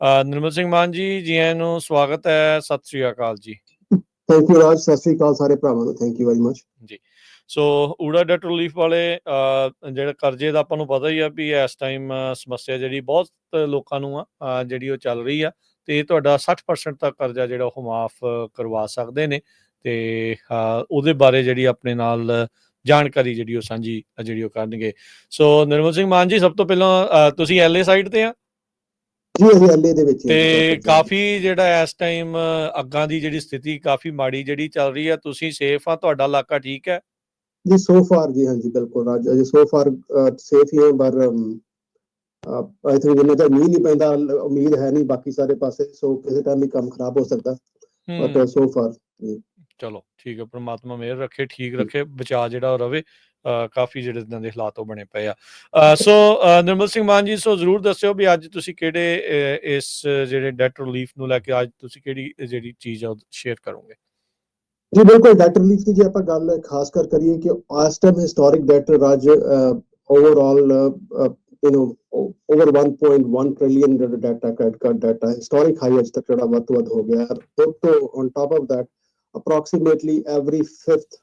ਨਿਰਮਲ ਸਿੰਘ ਮਾਨ ਜੀ ਜੀ ਆਇਆਂ ਨੂੰ ਸਵਾਗਤ ਹੈ। ਸਤਿ ਸ੍ਰੀ ਅਕਾਲ ਜੀ। ਥੈਂਕ ਯੂ ਰਾਜ ਸਤਿ ਸ੍ਰੀ ਅਕਾਲ ਸਾਰੇ ਭਰਾਵਾਂ ਨੂੰ। Thank you very much so ਊੜਾ ਡੈਟ ਰਿਲੀਫ ਵਾਲੇ ਜਿਹੜਾ ਕਰਜ਼ੇ ਦਾ ਆਪਾਂ ਨੂੰ ਪਤਾ ਹੀ ਆ ਵੀ ਇਸ ਟਾਈਮ ਸਮੱਸਿਆ ਜਿਹੜੀ ਬਹੁਤ ਲੋਕਾਂ ਨੂੰ ਆ ਜਿਹੜੀ ਉਹ ਚੱਲ ਰਹੀ ਆ ਤੇ ਤੁਹਾਡਾ 60% ਤੱਕ ਕਰਜ਼ਾ ਜਿਹੜਾ ਉਹ ਮਾਫ ਕਰਵਾ ਸਕਦੇ ਨੇ ਤੇ ਉਹਦੇ ਬਾਰੇ ਜਿਹੜੀ ਆਪਣੇ ਨਾਲ ਜਾਣਕਾਰੀ ਜਿਹੜੀ ਉਹ ਸਾਂਝੀ ਜਿਹੜੀ ਉਹ ਕਰਨਗੇ। ਸੋ ਨਿਰਮਲ ਸਿੰਘ ਮਾਨ ਜੀ ਸਭ ਤੋਂ ਪਹਿਲਾਂ ਤੁਸੀਂ ਐਲਏ ਸਾਈਡ ਤੇ ਆ? ਜੀ ਅਸੀਂ ਐਲਏ ਦੇ ਵਿੱਚ ਹੀ ਹਾਂ ਤੇ। ਕਾਫੀ ਜਿਹੜਾ ਇਸ ਟਾਈਮ ਅੱਗਾਂ ਦੀ ਜਿਹੜੀ ਸਥਿਤੀ ਕਾਫੀ ਮਾੜੀ ਜਿਹੜੀ ਚੱਲ ਰਹੀ ਆ ਤੁਸੀਂ ਸੇਫ ਆ ਤੁਹਾਡਾ ਇਲਾਕਾ ਠੀਕ ਹੈ ਜੀ ਸੋ ਫਾਰ ਜੀ ਹਾਂਜੀ ਬਿਲਕੁਲ ਰਾਜ ਅਜੇ ਸੋ ਫਾਰ ਸੇਫ ਹੀ ਹੈ ਪਰ ਆਈ ਥਿੰਕ ਜਿੰਨਾ ਚਿਰ ਮੀਂਹ ਨਹੀਂ ਪੈਂਦਾ ਉਮੀਦ ਹੈ ਨਹੀਂ ਬਾਕੀ ਸਾਰੇ ਪਾਸੇ ਸੋ ਕਿਸੇ ਟਾਈਮ ਵੀ ਕੰਮ ਖਰਾਬ ਹੋ ਸਕਦਾ ਹੂੰ। ਬਟ ਸੋ ਫਾਰ ਚਲੋ ਠੀਕ ਹੈ ਪ੍ਰਮਾਤਮਾ ਮਿਹਰ ਰੱਖੇ ਠੀਕ ਰੱਖੇ ਬਚਾ ਜਿਹੜਾ ਰਵੇ ਕਾਫੀ ਜਿਹੜੇ ਇਦਾਂ ਦੇ ਹਾਲਾਤ ਉਹ ਬਣੇ ਪਏ ਆ ਅ, ਸੋ ਅ, ਨਿਰਮਲ ਸਿੰਘ ਮਾਨ ਜੀ ਸੋ ਜ਼ਰੂਰ ਦੱਸਿਓ ਵੀ ਅੱਜ ਤੁਸੀਂ ਕਿਹੜੇ ਅ, ਇਸ ਜਿਹੜੇ ਡੈਟ ਰਿਲੀਫ ਨੂੰ ਲੈ ਕੇ ਅੱਜ ਤੁਸੀਂ ਕਿਹੜੀ ਜਿਹੜੀ ਚੀਜ਼ ਆ ਸ਼ੇਅਰ ਕਰੋਗੇ ਜੀ ਬਿਲਕੁਲ ਡੈਟ ਰਿਲੀਫ ਦੀ ਜੇ ਆਪਾਂ ਗੱਲ ਖਾਸ ਕਰ ਕਰੀਏ ਕਿ as time historic debt Raj overall you know over 1.1 trillion ਜਿਹੜਾ data credit card data historic high ਅੱਜ ਤੱਕ ਜਿਹੜਾ ਵੱਧ ਤੋਂ ਵੱਧ ਹੋ ਗਿਆ ਹੈ ਉਹ ਤੋਂ on top of that approximately every fifth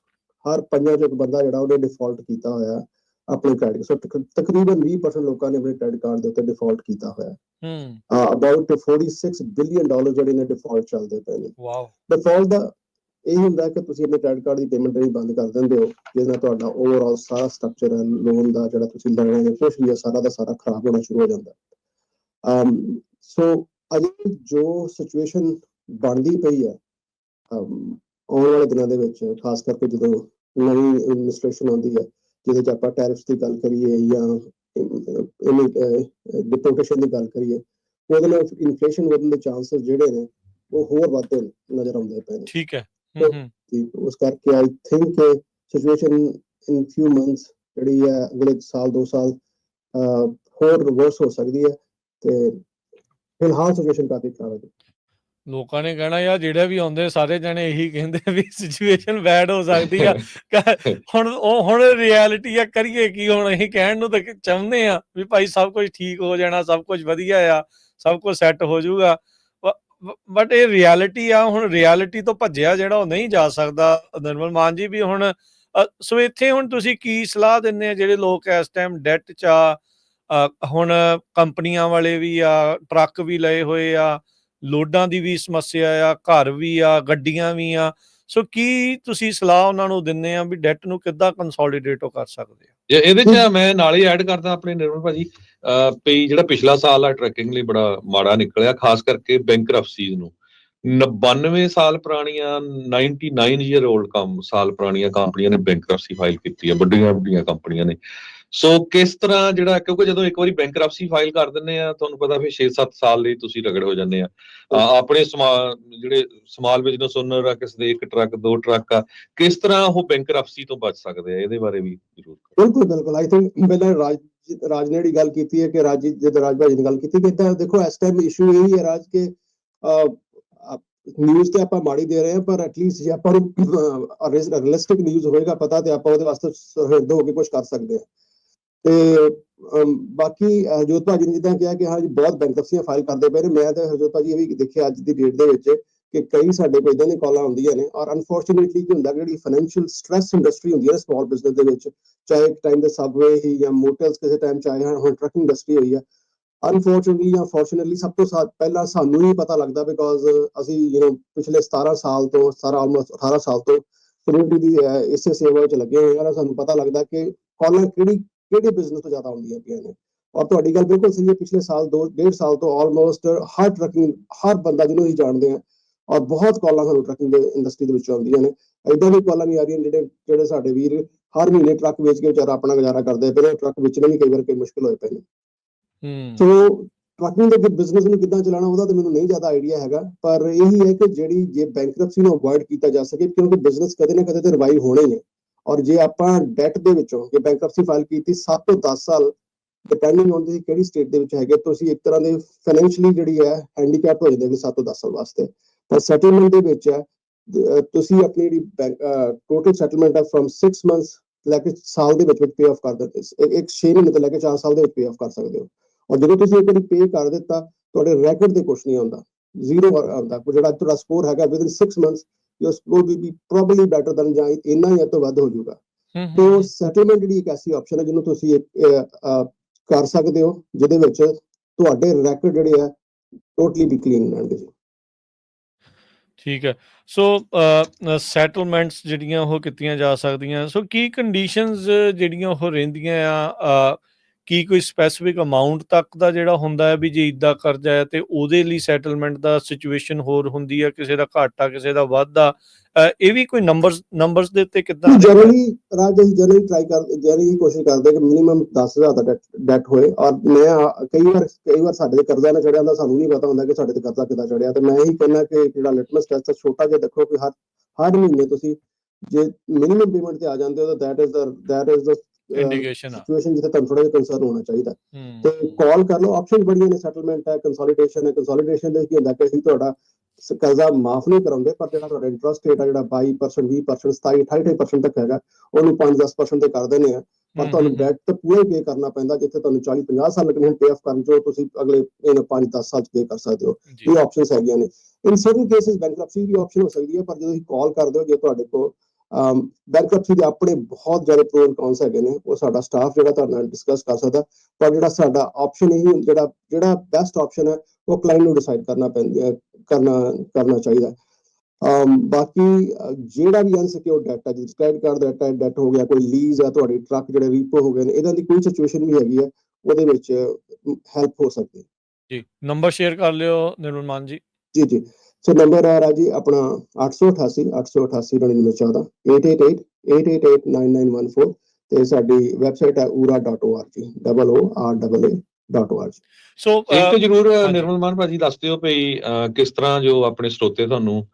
ਹਰ ਪੰਜਾਂ ਚੋਂ ਇੱਕ ਬੰਦਾ ਜਿਹੜਾ ਉਹਨੇ ਡਿਫਾਲਟ ਕੀਤਾ ਹੋਇਆ ਆਪਣੇ ਕ੍ਰੈਡਿਟ ਸੋ ਤਕਰੀਬਨ 20% ਲੋਕਾਂ ਨੇ ਆਪਣੇ ਕ੍ਰੈਡਿਟ ਕਾਰਡ ਦੇ ਉੱਤੇ ਡਿਫਾਲਟ ਕੀਤਾ ਹੋਇਆ ਹੈ। ਹੂੰ। ਅਬਾਊਟ 46 ਬਿਲੀਅਨ ਡਾਲਰ ਜਿਹੜੇ ਨੇ ਡਿਫਾਲਟ ਚੱਲਦੇ ਪਏ ਨੇ। ਵਾਓ। ਡਿਫਾਲਟ ਦਾ ਇਹ ਹੁੰਦਾ ਕਿ ਤੁਸੀਂ ਆਪਣੇ ਕ੍ਰੈਡਿਟ ਕਾਰਡ ਦੀ ਪੇਮੈਂਟ ਜਿਹੜੀ ਬੰਦ ਕਰ ਦਿੰਦੇ ਹੋ ਜਿਹਦੇ ਨਾਲ ਤੁਹਾਡਾ ਓਵਰਆਲ ਸਾਰਾ ਸਟਰਕਚਰ ਹੈ ਲੋਨ ਦਾ ਜਿਹੜਾ ਤੁਸੀਂ ਲੈਣਾ ਹੈ ਕੁਝ ਵੀ ਸਾਰਾ ਦਾ ਸਾਰਾ ਖਰਾਬ ਹੋਣਾ ਸ਼ੁਰੂ ਹੋ ਜਾਂਦਾ। ਅਮ ਸੋ ਅਜੇ ਜੋ ਸਿਚੁਏਸ਼ਨ ਬਣਦੀ ਪਈ ਹੈ ਅਮ ਆਉਣ ਵਾਲੇ ਦਿਨਾਂ ਦੇ ਵਿੱਚ ਖਾਸ ਕਰਕੇ ਜਦੋਂ ਨਵੀਂ ਐਡਮਿਨਿਸਟ੍ਰੇਸ਼ਨ ਆਉਂਦੀ ਹੈ ਜਿਹਦੇ ਚ ਆਪਾਂ ਟੈਰਿਫਸ ਦੀ ਗੱਲ ਕਰੀਏ ਜਾਂ ਡਿਪੋਰਟੇਸ਼ਨ ਦੀ ਗੱਲ ਕਰੀਏ ਉਹਦੇ ਨਾਲ ਇਨਫਲੇਸ਼ਨ ਵਧਣ ਦੇ ਚਾਂਸਸ ਜਿਹੜੇ ਨੇ ਉਹ ਹੋਰ ਵੱਧਦੇ ਨਜ਼ਰ ਆਉਂਦੇ ਪਏ ਨੇ। ਠੀਕ ਹੈ। ਹੂੰ ਉਸ ਕਰਕੇ I think situation in few months ਜਿਹੜੀ ਹੈ ਅਗਲੇ ਸਾਲ ਦੋ ਸਾਲ ਹੋਰ ਰਿਵਰਸ ਹੋ ਸਕਦੀ ਹੈ ਤੇ ਫਿਲਹਾਲ ਸਿਚੁਏਸ਼ਨ ਕਾਫੀ ਖਰਾਬ ਹੈ। ਲੋਕਾਂ ਨੇ ਕਹਿਣਾ, ਯਾਰ ਜਿਹੜੇ ਵੀ ਆਉਂਦੇ, ਸਾਰੇ ਜਣੇ ਇਹੀ ਕਹਿੰਦੇ ਵੀ ਸਿਚੁਏਸ਼ਨ ਬੈਡ ਹੋ ਸਕਦੀ ਆ। ਹੁਣ ਉਹ, ਹੁਣ ਰਿਐਲਿਟੀ ਆ, ਕਰੀਏ ਕੀ? ਹੁਣ ਅਸੀਂ ਕਹਿਣ ਨੂੰ ਤਾਂ ਕਿ ਚਾਹੁੰਦੇ ਆ ਵੀ ਭਾਈ ਸਭ ਕੁਝ ਠੀਕ ਹੋ ਜਾਣਾ, ਸਭ ਕੁਝ ਵਧੀਆ ਆ, ਸਭ ਕੁਝ ਸੈੱਟ ਹੋ ਜਾਊਗਾ। ਬਟ ਇਹ ਰਿਐਲਿਟੀ ਆ, ਹੁਣ ਰਿਐਲਿਟੀ ਤੋਂ ਭੱਜਿਆ ਜਿਹੜਾ ਉਹ ਨਹੀਂ ਜਾ ਸਕਦਾ। ਨਿਰਮਲ ਮਾਨ ਜੀ ਵੀ ਹੁਣ ਸੋ ਇੱਥੇ ਹੁਣ ਤੁਸੀਂ ਕੀ ਸਲਾਹ ਦਿੰਦੇ ਆ ਜਿਹੜੇ ਲੋਕ ਇਸ ਟਾਈਮ ਡੈਟ ਚ ਆ? ਹੁਣ ਕੰਪਨੀਆਂ ਵਾਲੇ ਵੀ ਆ, ਟਰੱਕ ਵੀ ਲਏ ਹੋਏ ਆ ਲੋਡਾਂ ਦੀ ਵੀ ਸਮੱਸਿਆ ਆ, ਘਰ ਵੀ ਆ, ਗੱਡੀਆਂ ਵੀ ਆ। ਸੋ ਕੀ ਤੁਸੀਂ ਸਲਾਹ ਉਹਨਾਂ ਨੂੰ ਦਿੰਦੇ ਆ ਵੀ ਡੈਟ ਨੂੰ ਕਿੱਦਾਂ ਕੰਸੋਲੀਡੇਟ ਕਰ ਸਕਦੇ ਆ? ਜੇ ਇਹਦੇ ਚ ਮੈਂ ਨਾਲ ਹੀ ਐਡ ਕਰਦਾ ਆਪਣੇ ਨਿਰਮਲ ਭਾਜੀ। ਪਈ ਜਿਹੜਾ ਪਿਛਲਾ ਸਾਲ ਆ ਟਰੈਕਿੰਗ ਲਈ ਬੜਾ ਮਾੜਾ ਨਿਕਲਿਆ, ਖਾਸ ਕਰਕੇ ਬੈਂਕਰਪਸੀਜ਼ ਨੂੰ। 99 ਸਾਲ ਪੁਰਾਣੀਆਂ 99 ਈਅਰ 올ਡ ਕੰਮ ਸਾਲ ਪੁਰਾਣੀਆਂ ਕੰਪਨੀਆਂ ਨੇ ਬੈਂਕਰਪਸੀ ਫਾਈਲ ਕੀਤੀ ਹੈ ਵੱਡੀਆਂ ਵੱਡੀਆਂ ਕੰਪਨੀਆਂ ਨੇ। ਸੋ ਕਿਸ ਤਰ੍ਹਾਂ ਜਿਹੜਾ ਕਿਉਂਕਿ ਜਦੋਂ ਇੱਕ ਵਾਰੀ ਬੈਂਕਰਪਸੀ ਫਾਈਲ ਕਰ ਦਿੰਦੇ ਆ ਤੁਹਾਨੂੰ ਪਤਾ ਫਿਰ 6-7 ਸਾਲ ਲਈ ਤੁਸੀਂ ਰਗੜ ਹੋ ਜਾਂਦੇ ਆ। ਆਪਣੇ ਜਿਹੜੇ ਸਮਾਲ ਬਿਜ਼ਨਸ ਓਨਰ ਆ ਕਿਸੇ ਦੇ ਇੱਕ ਟਰੱਕ ਦੋ ਟਰੱਕ ਆ ਕਿਸ ਤਰ੍ਹਾਂ ਉਹ ਬੈਂਕਰਪਸੀ ਤੋਂ ਬਚ ਸਕਦੇ ਆ? ਇਹਦੇ ਬਾਰੇ ਵੀ ਜ਼ਰੂਰ ਬਿਲਕੁਲ ਬਿਲਕੁਲ। ਆਈ ਥਿੰਕ ਪਹਿਲਾਂ ਰਾਜ ਰਾਜ ਨੇ ਜਿਹੜੀ ਗੱਲ ਕੀਤੀ ਹੈ ਕਿ ਰਾਜ ਜਦ ਰਾਜ ਭਾਜੀ ਨੇ ਗੱਲ ਕੀਤੀ ਕਿ ਏਦਾਂ ਦੇਖੋ ਇਸ ਟਾਈਮ ਇਸ਼ੂ ਇਹ ਹੀ ਹੈ ਰਾਜ ਕੇ ਨਿਊਜ਼ ਤੇ ਆਪਾਂ ਮਾੜੀ ਦੇ ਰਹੇ ਹਾਂ ਪਰ ਐਟਲੀਸਟ ਜੇ ਆਪਾਂ ਨੂੰ ਰੀਅਲਿਸਟਿਕ ਨਿਊਜ਼ ਹੋਏਗਾ ਪਤਾ ਤੇ ਆਪਾਂ ਉਹਦੇ ਵਾਸਤੇ ਹੋ ਕੇ ਕੁਝ ਕਰ ਸਕਦੇ ਹਾਂ। ਤੇ ਬਾਕੀ ਹਜੋਤ ਭਾਜੀ ਨੇ ਜਿੱਦਾਂ ਕਿਹਾ ਕਿ ਹਾਂ ਜੀ ਬਹੁਤ ਬੈਂਕਰਪਸੀਆਂ ਫਾਈਲ ਕਰਦੇ ਪਏ ਨੇ। ਮੈਂ ਤਾਂ ਹਰਜੋਤ ਭਾਜੀ ਇਹ ਵੀ ਦੇਖਿਆ ਅੱਜ ਦੀ ਡੇਟ ਦੇ ਵਿੱਚ ਕਿ ਕਈ ਸਾਡੇ ਕੋਲ ਇਦਾਂ ਦੀਆਂ ਕਾਲਾਂ ਆਉਂਦੀਆਂ ਨੇ ਔਰ ਅਨਫੋਰਚੂਨੇਟਲੀ ਕੀ ਹੁੰਦਾ ਕਿ ਜਿਹੜੀ ਫਾਈਨੈਂਸ਼ੀਅਲ ਸਟ੍ਰੈਸ ਇੰਡਸਟਰੀ ਹੁੰਦੀ ਹੈ ਸਮਾਲ ਬਿਜ਼ਨਸ ਦੇ ਵਿੱਚ, ਚਾਹੇ ਇੱਕ ਟਾਈਮ ਦੇ ਸਬਵੇ ਹੀ ਜਾਂ ਮੋਟਰਸ ਕਿਸੇ ਟਾਈਮ ਚਾਹੇ ਹੁਣ ਟਰੱਕ ਇੰਡਸਟਰੀ ਹੋਈ ਹੈ ਅਨਫੋਰਚੂਨੇਟਲੀ ਜਾਂ ਫੋਰਚੂਨੇਟਲੀ ਸਭ ਤੋਂ ਪਹਿਲਾਂ ਸਾਨੂੰ ਹੀ ਪਤਾ ਲੱਗਦਾ ਬਿਕੋਜ਼ ਅਸੀਂ ਯੂ نو ਪਿਛਲੇ 17 ਸਾਲ ਤੋਂ 17 ਆਲਮੋਸਟ 18 ਸਾਲ ਤੋਂ ਕਮਿਊਨਿਟੀ ਦੀ ਇਸੇ ਸੇਵਾ ਵਿੱਚ ਲੱਗੇ ਹੋਏ ਹਾਂ। ਸਾਨੂੰ ਪਤਾ ਲੱਗਦਾ ਕਿ ਕਾਲਾਂ ਕਿਹੜੀ ਕਿਹੜੇ ਬਿਜ਼ਨਸ ਤੋਂ ਜ਼ਿਆਦਾ ਆਉਂਦੀਆਂ ਪਈਆਂ ਨੇ? ਔਰ ਤੁਹਾਡੀ ਗੱਲ ਬਿਲਕੁਲ ਸਹੀ ਹੈ ਪਿਛਲੇ ਸਾਲ ਦੋ ਡੇਢ ਸਾਲ ਤੋਂ ਆਲਮੋਸਟ ਹਰ ਟਰੱਕਿੰਗ ਹਰ ਬੰਦਾ ਜਿਹਨੂੰ ਅਸੀਂ ਜਾਣਦੇ ਹਾਂ ਔਰ ਬਹੁਤ ਕਾਲਾਂ ਸਾਨੂੰ ਟਰੱਕਿੰਗ ਦੇ ਇੰਡਸਟਰੀ ਦੇ ਵਿੱਚ ਆਉਂਦੀਆਂ ਨੇ। ਇਦਾਂ ਦੀ ਕਾਲਾਂ ਵੀ ਆ ਰਹੀਆਂ ਜਿਹੜੇ ਜਿਹੜੇ ਸਾਡੇ ਵੀਰ ਹਰ ਮਹੀਨੇ ਟਰੱਕ ਵੇਚ ਕੇ ਵਿਚਾਰਾ ਆਪਣਾ ਗੁਜ਼ਾਰਾ ਕਰਦੇ ਪਏ ਨੇ ਟਰੱਕ ਵੇਚਣੇ ਵੀ ਕਈ ਵਾਰ ਕਈ ਮੁਸ਼ਕਲ ਹੋਏ ਪਏ ਨੇ। ਹੂੰ। ਸੋ ਟਰੱਕਿੰਗ ਦੇ ਬਿਜ਼ਨਸ ਨੂੰ ਕਿੱਦਾਂ ਚਲਾਉਣਾ ਉਹਦਾ ਤੇ ਮੈਨੂੰ ਨਹੀਂ ਜ਼ਿਆਦਾ ਆਈਡੀਆ ਹੈਗਾ ਪਰ ਇਹੀ ਹੈ ਕਿ ਜਿਹੜੀ ਜੇ ਬੈਂਕਰਪਸੀ ਨੂੰ ਅਵੋਇਡ ਕੀਤਾ ਜਾ ਸਕੇ ਕਿਉਂਕਿ ਬਿਜ਼ਨਸ ਕਦੇ ਨਾ ਕਦੇ ਤੇ ਰਿਵਾਈਵ ਹੋਣੇ ਹੀ ਨੇ ਔਰ ਜੇ ਆਪਾਂ ਡੈਟ ਦੇ ਵਿੱਚੋਂ, ਜੇ ਬੈਂਕਰਪਸੀ ਫਾਈਲ ਕੀਤੀ 7 ਤੋਂ 10 ਸਾਲ ਡਿਪੈਂਡਿੰਗ ਔਨ ਤੁਸੀਂ ਕਿਹੜੀ ਸਟੇਟ ਦੇ ਵਿੱਚ ਹੈਗੇ, ਤੁਸੀਂ ਇੱਕ ਤਰ੍ਹਾਂ ਦੇ ਫਾਈਨੈਂਸ਼ੀਅਲੀ ਜਿਹੜੀ ਹੈ ਹੈਂਡੀਕੈਪ ਹੋ ਜਾਂਦੇ ਨੇ 7 ਤੋਂ 10 ਸਾਲ ਵਾਸਤੇ। ਪਰ ਸੈਟਲਮੈਂਟ ਦੇ ਵਿੱਚ ਹੈ ਤੁਸੀਂ ਆਪਣੀ ਜਿਹੜੀ ਟੋਟਲ ਸੈਟਲਮੈਂਟ ਹੈ ਫਰਮ 6 ਮੰਥਸ ਲੈ ਕੇ ਸਾਲ ਦੇ ਵਿੱਚ ਵਿੱਚ ਪੇ ਆਫ ਕਰ ਦਿੰਦੇ ਇੱਕ 6 ਮਹੀਨੇ ਤੋਂ ਲੈ ਕੇ 4 ਸਾਲ ਦੇ ਵਿੱਚ ਪੇ ਆਫ ਕਰ ਸਕਦੇ ਹੋ। ਔਰ ਜਦੋਂ ਤੁਸੀਂ ਇੱਕ ਵਾਰੀ ਪੇ ਕਰ ਦਿੱਤਾ, ਤੁਹਾਡੇ ਰੈਕੋਰਡ ਤੇ ਕੁਝ ਨਹੀਂ ਆਉਂਦਾ। ਜ਼ੀਰੋ ਆਉਂਦਾ। ਜਿਹੜਾ ਤੁਹਾਡਾ ਸਕੋਰ ਹੈਗਾ within 6 months your score will be probably better than ਜਾਂ ਇੰਨਾ ਜਾਂ ਤੋਂ ਵੱਧ ਹੋ ਜਾਊਗਾ। ਤੋ ਸੈਟਲਮੈਂਟ ਜਿਹੜੀ ਇੱਕ ਐਸੀ ਆਪਸ਼ਨ ਹੈ ਜਿਹਨੂੰ ਤੁਸੀਂ ਕਰ ਸਕਦੇ ਹੋ ਜਿਹਦੇ ਵਿੱਚ ਤੁਹਾਡੇ ਰੈਕੋਰਡ ਜਿਹੜੇ ਆ ਟੋਟਲੀ ਵੀ ਕਲੀਨ ਰਹਿਣਗੇ ਜੀ। ਠੀਕ ਹੈ। ਸੋ ਸੈਟਲਮੈਂਟਸ ਜਿਹੜੀਆਂ ਉਹ ਕੀਤੀਆਂ ਜਾ ਸਕਦੀਆਂ। ਸੋ ਕੀ ਕੰਡੀਸ਼ਨਸ ਜਿਹੜੀਆਂ ਉਹ ਰਹਿੰਦੀਆਂ ਆ ਕੀ ਕੋਈ ਸਪੈਸੀਫਿਕ ਅਮਾਉਂਟ ਤੱਕ ਦਾ ਜਿਹੜਾ ਹੁੰਦਾ ਹੈ ਵੀ ਜੇ ਇਦਾਂ ਕਰਜ਼ਾ ਹੈ ਤੇ ਉਹਦੇ ਲਈ ਸੈਟਲਮੈਂਟ ਦਾ ਸਿਚੁਏਸ਼ਨ ਹੋਰ ਹੁੰਦੀ ਹੈ, ਕਿਸੇ ਦਾ ਘੱਟ, ਕਿਸੇ ਦਾ ਵੱਧ? ਇਹ ਵੀ ਕੋਈ ਨੰਬਰਸ ਨੰਬਰਸ ਦੇ ਉੱਤੇ ਕਿੱਦਾਂ? ਜਨਰਲੀ ਰਾਜ ਅਸੀਂ ਜਨਰਲੀ ਟਰਾਈ ਕਰ ਜਨਰਲੀ ਕੋਸ਼ਿਸ਼ ਕਰਦੇ ਕਿ ਮਿਨੀਮਮ 10000 ਦਾ ਡੈਟ ਹੋਏ ਔਰ ਮੈਂ, ਕਈ ਵਾਰ ਕਈ ਵਾਰ ਸਾਡੇ ਤੇ ਕਰਜ਼ਾ ਨਾ ਚੜਿਆ ਹੁੰਦਾ, ਸਾਨੂੰ ਨਹੀਂ ਪਤਾ ਹੁੰਦਾ ਕਿ ਸਾਡੇ ਤੇ ਕਰਜ਼ਾ ਕਿੱਦਾਂ ਚੜਿਆ। ਤੇ ਮੈਂ ਇਹੀ ਕਹਿੰਦਾ ਕਿ ਜਿਹੜਾ ਲਿਟਮਸ ਟੈਸਟ ਛੋਟਾ ਜਿਹਾ ਦੇਖੋ ਕਿ ਹਰ ਹਰ ਮਹੀਨੇ ਤੁਸੀਂ ਜੇ ਮਿਨੀਮਮ ਪੇਮੈਂਟ ਤੇ ਆ ਜਾਂਦੇ ਹੋ, ਤਾਂ that is the that is the indication ਆ। ਸਿਚੁਏਸ਼ਨ ਜਿੱਥੇ ਤੁਹਾਨੂੰ ਥੋੜਾ ਜਿਹਾ ਕੰਸਰਨ ਹੋਣਾ ਚਾਹੀਦਾ। ਤੇ ਕਾਲ ਕਰ ਲਓ ਆਪਸ਼ਨ ਬੜੀਆਂ ਨੇ ਸੈਟਲਮੈਂਟ ਹੈ ਕੰਸੋਲੀਡੇਸ਼ਨ ਹੈ ਕੰਸੋਲੀਡੇਸ਼ਨ ਦੇ ਕੀ ਹੁੰਦਾ ਕਿ ਅਸੀਂ ਤੁਹਾਡਾ ਕਰਜ਼ਾ ਮਾਫ ਨਹੀਂ ਕਰਾਉਂਦੇ ਪਰ ਜਿਹੜਾ ਤੁਹਾਡਾ ਇੰਟਰਸਟ ਰੇਟ ਹੈ ਜਿਹੜਾ 22% 20% 27 28% ਤੱਕ ਹੈਗਾ ਉਹਨੂੰ 5-10% ਤੇ ਕਰ ਦਿੰਦੇ ਆ। ਪਰ ਤੁਹਾਨੂੰ ਡੈਟ ਤਾਂ ਪੂਰਾ ਹੀ ਪੇ ਕਰਨਾ ਪੈਂਦਾ ਜਿੱਥੇ ਤੁਹਾਨੂੰ 40 50 ਸਾਲ ਲੱਗਣੇ ਹਨ ਪੇ ਆਫ ਕਰਨ ਜੋ ਤੁਸੀਂ ਅਗਲੇ ਇਹਨੂੰ 5-10 ਸਾਲ ਚ ਪੇ ਕਰ ਸਕਦੇ ਹੋ। ਇਹ ਆਪਸ਼ਨਸ ਹੈਗੀਆਂ ਨੇ। ਇਨ ਸਰਟਨ ਕੇਸਿਸ ਬੈਂਕਰਪਸੀ ਵੀ ਆਪਸ਼ਨ ਹੋ ਸਕਦੀ ਹੈ ਪਰ ਜਦੋਂ ਤੁਸੀਂ ਕਾਲ ਕਰਦੇ ਹੋ ਜੇ ਤੁਹਾਡੇ ਕੋਲ ਬੈਂਕਰਪਸੀ ਦੇ ਆਪਣੇ ਬਹੁਤ ਜ਼ਿਆਦਾ ਪ੍ਰੋ ਐਂਡ ਕੌਨਸ ਹੈਗੇ ਨੇ ਉਹ ਸਾਡਾ ਸਟਾਫ ਜਿਹੜਾ ਤੁਹਾਡੇ ਨਾਲ ਡਿਸਕਸ ਕਰ ਸਕਦਾ ਪਰ ਜਿਹੜਾ ਸਾਡਾ ਆਪਸ਼ਨ ਇਹੀ ਜਿਹੜਾ ਜਿਹੜਾ ਬੈਸਟ ਆਪਸ਼ਨ ਹੈ ਉਹ ਕਲਾਇੰਟ ਨੂੰ ਡਿਸਾਈਡ ਕਰਨਾ ਪੈਂਦਾ ਕਰਨਾ ਕਰਨਾ ਚਾਹੀਦਾ ਅਮ ਬਾਕੀ ਜਿਹੜਾ ਵੀ ਅਨਸਿਕਿਉਰ ਡਾਟਾ ਜਿਸ ਕ੍ਰੈਡਿਟ ਕਾਰਡ ਦਾ ਡਾਟਾ ਡੈਟ ਹੋ ਗਿਆ ਕੋਈ ਲੀਜ਼ ਆ ਤੁਹਾਡੀ ਟਰੱਕ ਜਿਹੜੇ ਰੀਪੋ ਹੋ ਗਏ ਨੇ ਇਹਨਾਂ ਦੀ ਕੋਈ ਸਿਚੁਏਸ਼ਨ ਵੀ ਹੈਗੀ ਹੈ ਉਹਦੇ ਵਿੱਚ ਹੈਲਪ ਹੋ ਸਕਦੀ ਜੀ ਨੰਬਰ ਸ਼ੇਅਰ ਕਰ ਲਿਓ ਨਿਰਮਲ ਮਾਨ ਜੀ। ਜੀ ਜੀ। ਸੋ ਨੰਬਰ ਹੈ ਰਾਜੀ ਆਪਣਾ 888 888 9914 888 888 9914 ਤੇ ਸਾਡੀ ਵੈਬਸਾਈਟ ਹੈ ura.org double O R double A dot org so ਇੱਕ ਤਾਂ ਜਰੂਰ। ਨਿਰਮਲ ਮਾਨ ਭਾਜੀ ਦੱਸ ਦਿਓ ਭਈ ਕਿਸ ਤਰ੍ਹਾਂ ਜੋ ਆਪਣੇ ਸਰੋਤੇ ਤੁਹਾਨੂੰ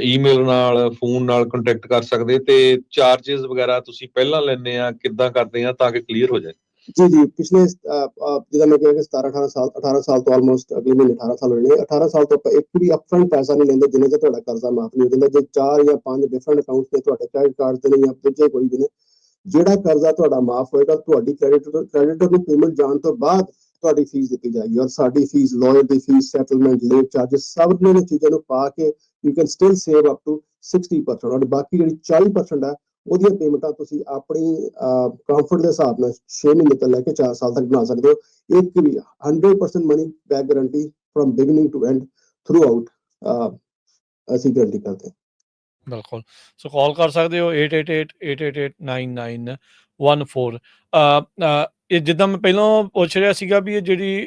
ਈਮੇਲ ਨਾਲ ਫੋਨ ਨਾਲ ਕੰਟੈਕਟ ਕਰ ਸਕਦੇ ਤੇ ਚਾਰजेस ਵਗੈਰਾ ਤੁਸੀਂ ਪਹਿਲਾਂ ਲੈਂਦੇ ਆ ਕਿੱਦਾਂ ਕਰਦੇ ਆ ਤਾਂ ਕਿ ਕਲੀਅਰ ਹੋ ਜਾਏ? ਜੀ ਜੀ ਪਿਛਲੇ ਅਹ, ਅਹ, ਜਿੱਦਾਂ ਮੈਂ ਕਿਹਾ ਕਿ 17 18 ਸਾਲ 18 ਸਾਲ ਤੋਂ ਆਲਮੋਸਟ ਅਗਲੇ ਮਹੀਨੇ 18 ਸਾਲ ਹੋਏ ਨੇ 18 ਸਾਲ ਤੋਂ ਆਪਾਂ ਇੱਕ ਵੀ ਅਪਫਰੰਟ ਪੈਸਾ ਨਹੀਂ ਲੈਂਦੇ ਜਿੰਨੇ ਚ ਤੁਹਾਡਾ ਕਰਜ਼ਾ ਮਾਫ ਨਹੀਂ ਹੋ ਜਾਂਦਾ ਜੇ ਚਾਰ ਜਾਂ ਪੰਜ ਡਿਫਰੈਂਟ ਅਕਾਊਂਟਸ ਨੇ ਤੁਹਾਡੇ ਕ੍ਰੈਡਿਟ ਕਾਰਡ ਤੇ ਨੇ ਜਾਂ ਦੂਜੇ ਕੋਈ ਵੀ ਨੇ ਜਿਹੜਾ ਕਰਜ਼ਾ ਤੁਹਾਡਾ ਮਾਫ ਹੋਏਗਾ ਤੁਹਾਡੀ ਕ੍ਰੈਡਿਟਰ ਕ੍ਰੈਡਿਟਰ ਨੂੰ ਪੇਮੈਂਟ ਜਾਣ ਤੋਂ ਬਾਅਦ ਤੁਹਾਡੀ ਫੀਸ ਦਿੱਤੀ ਜਾਏਗੀ ਔਰ ਸਾਡੀ ਫੀਸ ਲਾਇਰ ਦੀ ਫੀਸ ਸੈਟਲਮੈਂਟ ਲੇਟ ਚਾਰजेस ਸਭ ਨੇ ਚੀਜ਼ਾਂ ਨੂੰ ਪਾ ਕੇ you can still save up to 60% ਔਰ ਬਾਕੀ ਜਿਹੜੀ 40% ਹੈ ਉਹਦੀਆਂ ਪੇਮੈਂਟਾਂ ਤੁਸੀਂ ਆਪਣੀ ਕੰਫਰਟ ਦੇ ਹਿਸਾਬ ਨਾਲ 6 ਮਹੀਨੇ ਤੋਂ ਲੈ ਕੇ 4 ਸਾਲ ਤੱਕ ਬਣਾ ਸਕਦੇ ਹੋ। ਇੱਕ ਵੀ 100% money back guarantee from beginning to end throughout ਅਸੀਂ ਗਾਰੰਟੀ ਕਰਦੇ ਬਿਲਕੁਲ। ਸੋ ਕਾਲ ਕਰ ਸਕਦੇ ਹੋ 8888889914 ਇਹ ਜਿੱਦਾਂ ਮੈਂ ਪਹਿਲਾਂ ਪੁੱਛ ਰਿਹਾ ਸੀਗਾ ਵੀ ਇਹ ਜਿਹੜੀ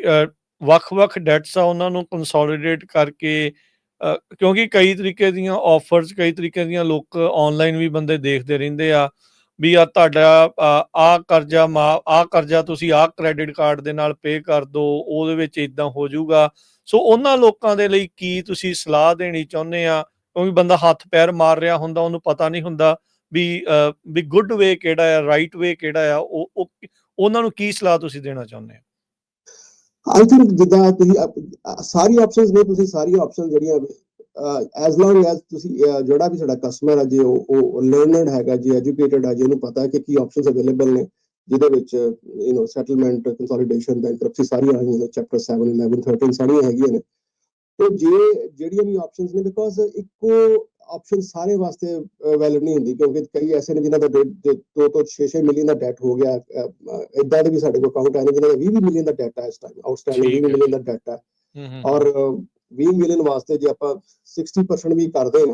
ਵੱਖ-ਵੱਖ ਡੈਟਸ ਆ, ਉਹਨਾਂ ਨੂੰ ਕੰਸੋਲੀਡੇਟ ਕਰਕੇ ਕਿਉਂਕਿ ਕਈ ਤਰੀਕੇ ਦੀਆਂ ਆਫਰਸ ਕਈ ਤਰੀਕੇ ਦੀਆਂ ਲੋਕ ਆਨਲਾਈਨ ਵੀ ਬੰਦੇ ਦੇਖਦੇ ਰਹਿੰਦੇ ਆ ਵੀ ਆ ਤੁਹਾਡਾ ਆ ਕਰਜ਼ਾ ਮਾ ਆ ਕਰਜ਼ਾ ਤੁਸੀਂ ਆ ਕ੍ਰੈਡਿਟ ਕਾਰਡ ਦੇ ਨਾਲ ਪੇ ਕਰ ਦਿਓ ਉਹਦੇ ਵਿੱਚ ਇਦਾਂ ਹੋ ਜਾਊਗਾ। ਸੋ ਉਹਨਾਂ ਲੋਕਾਂ ਦੇ ਲਈ ਕੀ ਤੁਸੀਂ ਸਲਾਹ ਦੇਣੀ ਚਾਹੁੰਦੇ ਆ? ਕਿਉਂਕਿ ਬੰਦਾ ਹੱਥ ਪੈਰ ਮਾਰ ਰਿਹਾ ਹੁੰਦਾ, ਉਹਨੂੰ ਪਤਾ ਨਹੀਂ ਹੁੰਦਾ ਵੀ ਵੀ ਗੁੱਡ ਵੇ ਕਿਹੜਾ ਆ ਰਾਈਟ ਵੇ ਕਿਹੜਾ ਆ, ਉਹ ਉਹ, ਉਹਨਾਂ ਨੂੰ ਕੀ ਸਲਾਹ ਤੁਸੀਂ ਦੇਣਾ ਚਾਹੁੰਦੇ ਆ? ਆਈ ਥਿੰਕ ਜਿੱਦਾਂ ਤੁਸੀਂ ਸਾਰੀ ਆਪਸ਼ਨਸ ਨੇ, ਤੁਸੀਂ ਸਾਰੀ ਆਪਸ਼ਨ ਜਿਹੜੀਆਂ ਐਸ ਲੌਂਗ ਐਸ ਤੁਸੀਂ ਜਿਹੜਾ ਵੀ ਸਾਡਾ ਕਸਟਮਰ ਹੈ ਜੇ ਉਹ ਉਹ ਲਰਨਡ ਹੈਗਾ, ਜੇ ਐਜੂਕੇਟਡ ਹੈ ਜੇ ਉਹਨੂੰ ਪਤਾ ਕਿ ਕੀ ਆਪਸ਼ਨਸ ਅਵੇਲੇਬਲ ਨੇ, ਜਿਹਦੇ ਵਿੱਚ you know settlement consolidation bankruptcy ਸਾਰੀਆਂ ਆਈਆਂ ਨੇ ਚੈਪਟਰ 7 11 13 ਸਾਰੀਆਂ ਹੈਗੀਆਂ ਨੇ। ਤੇ ਜੇ, ਜਿਹੜੀਆਂ ਵੀ ਆਪਸ਼ਨਸ ਨੇ ਬਿਕੋਜ਼ ਇੱਕੋ ਆਪਸ਼ਨ ਸਾਰੇ ਵਾਸਤੇ ਵੈਲਿਡ ਨਹੀਂ ਹੁੰਦੀ ਕਿਉਂਕਿ ਕਈ ਐਸੇ ਨੇ ਜਿਨ੍ਹਾਂ ਦਾ 2 ਤੋਂ 6-6 ਮਿਲੀਅਨ ਦਾ ਡੈਟ ਹੋ ਗਿਆ ਇਦਾਂ ਦੇ ਵੀ ਸਾਡੇ ਕੋਲ ਅਕਾਊਂਟ ਆਏ ਨੇ ਜਿਨ੍ਹਾਂ ਦਾ 20 ਮਿਲੀਅਨ ਦਾ ਡੈਟ ਹੈ ਇਸ ਟਾਈਮ ਆਊਟਸਟੈਂਡਿੰਗ ਠੀਕ 20 ਹੈ, ਮਿਲੀਅਨ ਦਾ ਡੈਟ ਹੈ। ਹੂੰ ਹੂੰ। ਔਰ ਅ, 20 ਮਿਲੀਅਨ ਵਾਸਤੇ ਜੇ ਆਪਾਂ 60% ਵੀ ਕਰਦੇ ਨੇ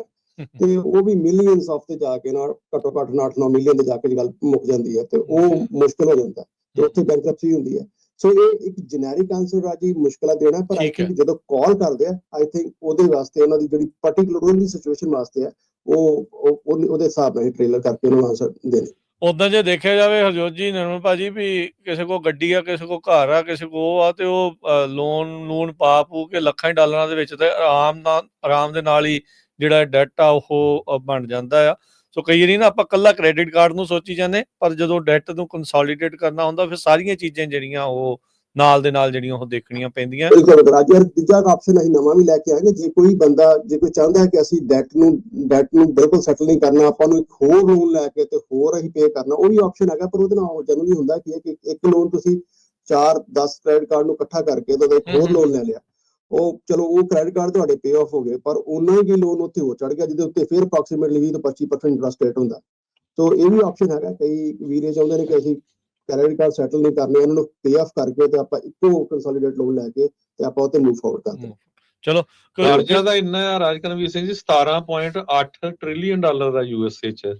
ਤੇ ਉਹ ਵੀ ਮਿਲੀਅਨਸ ਆਫ ਤੇ ਜਾ ਕੇ ਨਾ ਘੱਟੋ ਘੱਟ 8-9 ਮਿਲੀਅਨ ਤੇ ਜਾ ਕੇ ਗੱਲ ਮੁੱਕ ਜਾਂਦੀ ਹੈ ਤੇ ਉਹ ਮੁਸ਼ਕਲ ਹੋ ਜਾਂਦਾ ਤੇ ਉੱਥੇ ਬੈਂਕਰਪਸੀ ਹੁੰਦੀ ਹੈ। ਸੋ ਇਹ ਇੱਕ ਜੈਨਰਿਕ ਆਨਸਰ ਰਾਜੀ ਮੁਸ਼ਕਲਾਂ ਦੇਣਾ ਪਰ ਆਈ। ਥਿੰਕ ਜਦੋਂ ਕਾਲ ਕਰਦੇ ਆ ਆਈ ਥਿੰਕ ਉਹਦੇ ਵਾਸਤੇ ਉਹਨਾਂ ਦੀ ਜਿਹੜੀ ਪਾਰਟਿਕੂਲਰ ਉਹਦੀ ਸਿਚੁਏਸ਼ਨ ਵਾਸਤੇ ਹੈ ਉਹ ਉਹ- ਉਹਦੇ ਹਿਸਾਬ ਨਾਲ ਟ੍ਰੇਲਰ ਕਰਕੇ ਉਹਨੂੰ ਆਨਸਰ ਦੇਣੇ ਉਦਾਂ ਜੇ ਦੇਖਿਆ ਜਾਵੇ ਹਰਜੋਤ ਜੀ ਨਿਰਮਲ ਭਾਜੀ ਵੀ ਕਿਸੇ ਕੋ ਗੱਡੀ ਆ ਕਿਸੇ ਕੋ ਘਰ ਆ ਕਿਸੇ ਕੋ ਆ ਤੇ ਉਹ ਲੋਨ ਲੂਨ ਪਾ ਪੂ ਕੇ ਲੱਖਾਂ ਡਾਲਰਾਂ ਦੇ ਵਿੱਚ ਤੇ ਆਰਾਮ ਨਾਲ ਆਰਾਮ ਦੇ ਨਾਲ ਹੀ ਜਿਹੜਾ ਡੈਟ ਆ ਉਹ ਬਣ ਜਾਂਦਾ ਆ ਸੋ ਕਈ ਵਾਰੀ ਨਾ ਆਪਾਂ ਕੱਲਾ ਕ੍ਰੈਡਿਟ ਕਾਰਡ ਨੂੰ ਸੋਚੀ ਜਾਂਦੇ ਪਰ ਜਦੋਂ ਡੈਟ ਨੂੰ ਕੰਸੋਲੀਡੇਟ ਕਰਨਾ ਹੁੰਦਾ ਫਿਰ ਸਾਰੀਆਂ ਚੀਜ਼ਾਂ ਜਿਹੜੀਆਂ ਉਹ ਨਾਲ ਦੇ ਨਾਲ ਜਿਹੜੀਆਂ ਉਹ ਦੇਖਣੀਆਂ ਪੈਂਦੀਆਂ। ਬਿਲਕੁਲ ਰਾਜੀ ਯਾਰ ਦੂਜਾ ਆਪਸ਼ਨ ਅਸੀਂ ਨਵਾਂ ਵੀ ਲੈ ਕੇ ਆਏਗੇ ਜੇ ਕੋਈ ਬੰਦਾ ਜੇ ਕੋਈ ਚਾਹੁੰਦਾ ਹੈ ਕਿ ਅਸੀਂ ਡੈਟ ਨੂੰ ਡੈਟ ਨੂੰ ਬਿਲਕੁਲ ਸੈਟਲ ਨਹੀਂ ਕਰਨਾ ਆਪਾਂ ਨੂੰ ਇੱਕ ਹੋਰ ਲੋਨ ਲੈ ਕੇ ਤੇ ਹੋਰ ਅਸੀਂ ਪੇ ਕਰਨਾ ਉਹ ਵੀ ਆਪਸ਼ਨ ਹੈਗਾ ਪਰ ਉਹਦੇ ਨਾਲ ਜਨਰਲੀ ਹੁੰਦਾ ਕੀ ਹੈ ਕਿ ਇੱਕ ਲੋਨ ਤੁਸੀਂ 4 10 ਕ੍ਰੈਡਿਟ ਕਾਰਡ ਨੂੰ ਇਕੱਠਾ ਕਰਕੇ ਤੇ ਉਹਦਾ ਇੱਕ ਹੋਰ। ਲੋਨ ਲੈ ਲਿਆ। ਉਹ ਚਲੋ ਉਹ ਕ੍ਰੈਡਿਟ ਕਾਰਡ ਤੁਹਾਡੇ ਪੇ ਆਫ ਹੋ ਗਏ ਪਰ ਉਹਨਾਂ ਹੀ ਲੋਨ ਉੱਥੇ ਹੋ ਚੜ ਗਿਆ ਜਿਹਦੇ ਉੱਤੇ ਫਿਰ ਅਪਰੋਕਸੀਮੇਟਲੀ 20 ਤੋਂ 25% ਇੰਟਰਸਟ ਰੇਟ ਹੁੰਦਾ ਸੋ ਇਹ ਵੀ ਆਪਸ਼ਨ ਹੈਗਾ ਕਈ ਵੀਰੇ ਚਾਹੁੰਦੇ ਨੇ ਕਿ ਅਸੀਂ ਕ੍ਰੈਡਿਟ ਕਾਰਡ ਸੈਟਲ ਨਹੀਂ ਕਰਨੇ ਉਹਨਾਂ ਨੂੰ ਪੇ ਆਫ ਕਰਕੇ ਤੇ ਆਪਾਂ ਇੱਕੋ ਕੰਸੋਲੀਡੇਟ ਲੋਨ ਲੈ ਕੇ ਤੇ ਆਪਾਂ ਉਹ ਤੇ ਮੂਵ ਫਾਰਵਰਡ ਕਰਦੇ ਹਾਂ। ਚਲੋ ਕਰਜ਼ਾ ਦਾ ਇੰਨਾ ਆ ਰਾਜਕਨਵੀਰ ਸਿੰਘ ਜੀ 17.8 ਟ੍ਰਿਲੀਅਨ ਡਾਲਰ ਦਾ ਯੂਐਸਏ ਚ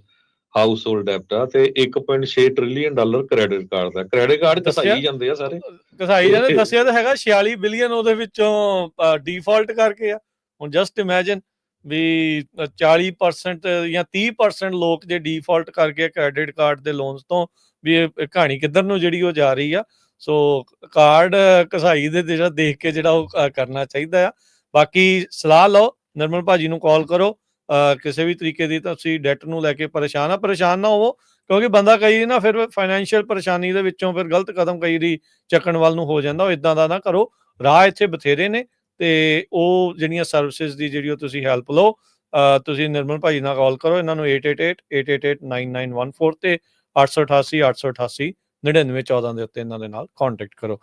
ਹਾਊਸ ਹੋਲਡ ਡੈਪਟ ਆ ਤੇ 1.6 ਟ੍ਰਿਲੀਅਨ ਡਾਲਰ ਕ੍ਰੈਡਿਟ ਕਾਰਡ ਦਾ। Credit card? ਕਸਾਈ ਜਾਂਦੇ ਆ ਸਾਰੇ। ਕਸਾਈ ਨੇ ਦੱਸਿਆ ਤਾਂ ਹੈਗਾ 46 ਬਿਲੀਅਨ ਉਹਦੇ ਵਿੱਚੋਂ ਡਿਫਾਲਟ ਕਰਕੇ ਆ। ਹੁਣ ਜਸਟ ਇਮੇਜਿਨ ਵੀ ਅ, 40% ਜਾਂ 30% ਲੋਕ ਜੇ ਡਿਫਾਲਟ ਕਰਕੇ ਕ੍ਰੈਡਿਟ ਕਾਰਡ ਦੇ ਲੋਨਸ ਤੋਂ ਵੀ ਇਹ ਕਹਾਣੀ ਕਿੱਧਰ ਨੂੰ ਜਿਹੜੀ ਉਹ ਜਾ ਰਹੀ ਆ। ਸੋ ਕਾਰਡ ਕਸਾਈ ਦੇ ਜਿਹੜਾ ਦੇਖ ਕੇ ਜਿਹੜਾ ਉਹ ਕਰਨਾ ਚਾਹੀਦਾ ਆ। ਬਾਕੀ ਸਲਾਹ ਲਓ ਨਰਮਲ ਭਾਜੀ ਨੂੰ ਕਾਲ ਕਰੋ। ਕਿਸੇ ਵੀ ਤਰੀਕੇ ਦੀ ਤੁਸੀਂ ਡੈਟ ਨੂੰ ਲੈ ਕੇ ਪਰੇਸ਼ਾਨ ਆ। ਪਰੇਸ਼ਾਨ ਨਾ ਹੋਵੋ, ਕਿਉਂਕਿ ਬੰਦਾ ਕਈ ਨਾ ਫਿਰ ਫਾਈਨੈਂਸ਼ੀਅਲ ਪਰੇਸ਼ਾਨੀ ਦੇ ਵਿੱਚੋਂ ਫਿਰ ਗਲਤ ਕਦਮ ਕਈ ਦੀ ਚੱਕਣ ਵੱਲ ਨੂੰ ਹੋ ਜਾਂਦਾ, ਉਹ ਇਦਾਂ ਦਾ ਨਾ ਕਰੋ। ਰਾਹ ਇੱਥੇ ਬਥੇਰੇ ਨੇ ਤੇ ਉਹ ਜਿਹੜੀਆਂ ਸਰਵਿਸਿਜ਼ ਦੀ ਜਿਹੜੀ ਉਹ ਤੁਸੀਂ ਹੈਲਪ ਲਓ ਤੁਸੀਂ ਨਿਰਮਲ ਭਾਜੀ ਨਾਲ ਕਾਲ ਕਰੋ, ਇਹਨਾਂ ਨੂੰ 8888889914 ਤੇ 888 888 9914 ਦੇ ਉੱਤੇ ਇਹਨਾਂ ਦੇ ਨਾਲ ਕੰਟੈਕਟ ਕਰੋ।